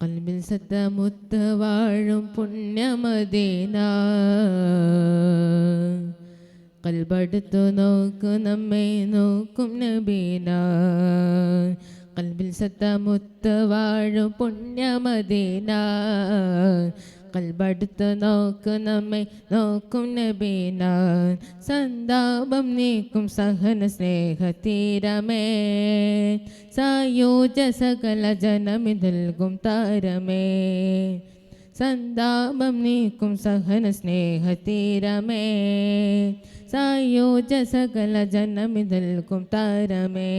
കൽബിൽ സത്തമുത്ത് വാഴും പുണ്യമദീന കൽബടുത്തു നോക്കു നമ്മെ നോക്കും നബീന കൽബിൽ സത്തമുത്ത് വാഴും പുണ്യമദീന കൽബടുത്തു നോക്കു നമ്മെ നോക്കും നബീന സന്താപം നീക്കും സഹന സ്നേഹതീരമേ. സായോജ സകല ജനമിതൽകും താരമേ. സന്താപം നീക്കും സഹന സ്നേഹതീരമേ. സായോജ സകല ജനമിതൽകും താരമേ.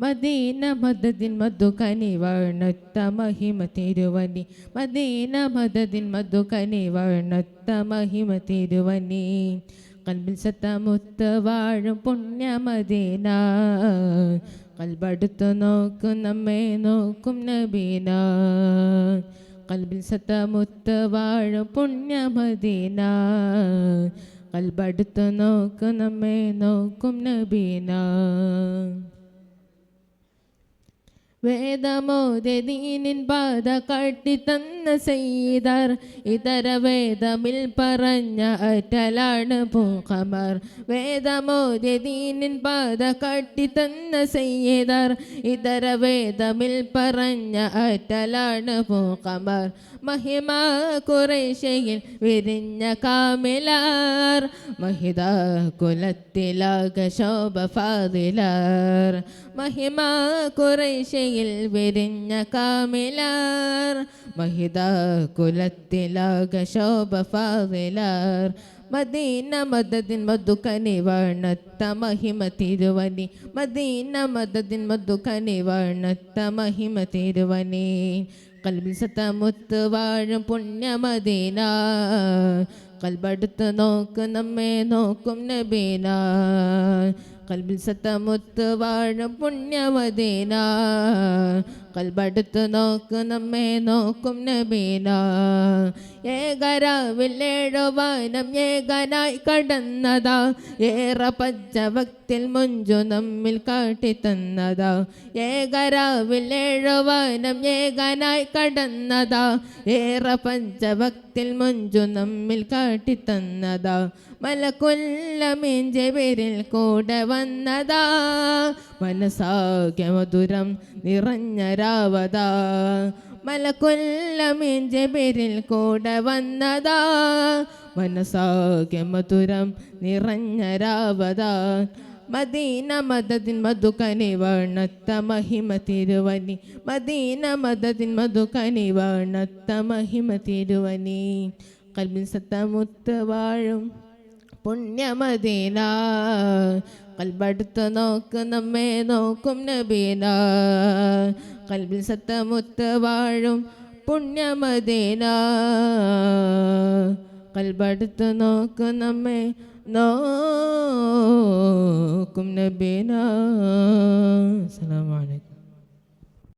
മദീന മദദിൻ മധു കനിവർണത്ത മഹിമ തിരുവനി. മദീന മദദിൻ മധു കനിവർണത്ത മഹിമ തിരുവനി. കൽബിൽ സത്തമുത്ത് വാഴും പുണ്യമദീന കൽബടുത്തു നോക്കും നമ്മെ നോക്കും നബീന. കൽബിൽ സത്തമുത്ത് വാഴും പുണ്യമദീന കൽബടുത്തു നോക്കും നമ്മെ നോക്കും നബീന. വേദമോദീനിൻ പാത കാട്ടിത്തന്ന സെയ്തർ ഇതര വേദമിൽ പറഞ്ഞ അറ്റലാണ് പൂക്കമർ വേദമോദീനിൻ പാത കാട്ടിത്തന്ന സെയ്തർ ഇതര വേദമിൽ പറഞ്ഞ അറ്റലാണ് പൂക്കമർ മഹിമ കുറേശയിൽ വിരിഞ്ഞ കാമിലാർ. മഹിത കുലത്തിലാക ശോഭ ഫാദിലാർ. മഹിമ കുറേശയിൽ വിരിഞ്ഞ കാമിലാർ മഹിത കുലത്തിലാക ശോഭ ഫാദിലാർ മദീന മദദിൻ മധുക്കനി വർണത്ത മഹിമ തിരുവനി. മദീന മദദിൻ മധുക്കനി വർണത്ത മഹിമ തിരുവനി. കൽബിൽ സത്തമുത്ത് വാഴും പുണ്യമദീന കൽബടുത്ത് നോക്ക് നമ്മെ നോക്കും നബീന കൽബിൽ സത്തമുത്ത് വാഴും പുണ്യമദീന കൽബടുത്ത് നോക്ക് നമ്മെ നോക്കും നബീന. ഏകരാവില്ലേഴുവാനം ഏകനായി കടന്നതാ. ഏറെ പച്ചഭക്തിൽ മുഞ്ചു നമ്മിൽ കാട്ടിത്തന്നതാ. ഏകരാവില്ലേഴുവാനം ഏകനായി കടന്നതാ. ഏറെ പഞ്ചഭക്തിൽ മുഞ്ചു നമ്മിൽ കാട്ടിത്തന്നതാ. മലക്കൊല്ലമേഞ്ചെ പേരിൽ കൂടെ വന്നതാ. മനസാകെ മധുരം നിറഞ്ഞ രാവതാ. മലക്കൊല്ലമേഞ്ചെ പേരിൽ കൂടെ വന്നതാ. മനസാകെ മധുരം നിറഞ്ഞ രാവതാ. മദീന മദദിൻ മധുകനി വർണത്ത മഹിമ തിരുവനി. മദീന മദദിൻ മധുകനി വർണത്ത മഹിമ തിരുവനി. കൽബിൻ സത്തമുത്ത് വാഴും. പുണ്യമദീന. കൽബടുത്ത് നോക്ക് നമ്മെ നോക്കും നബീന. കൽബിൽ സത്തമുത്ത് വാഴും പുണ്യമദീന. കൽബടുത്ത് നോക്ക് നമ്മെ നോക്കും